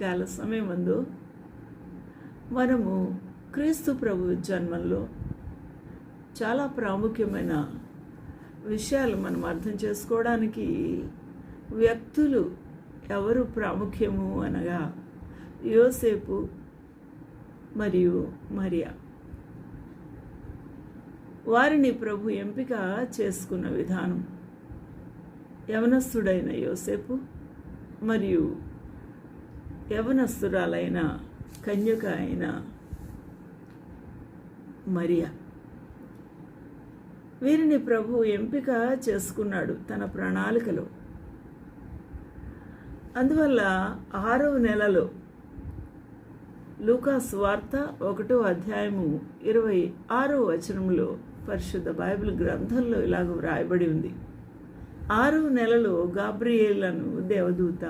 కాల సమయమందు మనము క్రీస్తు ప్రభు జన్మంలో చాలా ప్రాముఖ్యమైన విషయాలు మనం అర్థం చేసుకోవడానికి వ్యక్తులు ఎవరు ప్రాముఖ్యము అనగా యోసేపు మరియు మరియా. వారిని ప్రభు ఎంపిక చేసుకున్న విధానం యవనస్తుడైన యోసేపు మరియు యవనస్తురాలైన కన్యక అయిన మరియా. వీరిని ప్రభు ఎంపిక చేసుకున్నాడు తన ప్రణాళికలో. అందువల్ల ఆరవ నెలలో లూకాస్ వార్త ఒకటో అధ్యాయము ఇరవై ఆరో వచనంలో పరిశుద్ధ బైబిల్ గ్రంథంలో ఇలాగ వ్రాయబడి ఉంది. ఆరవ నెలలో గాబ్రియేలను దేవదూత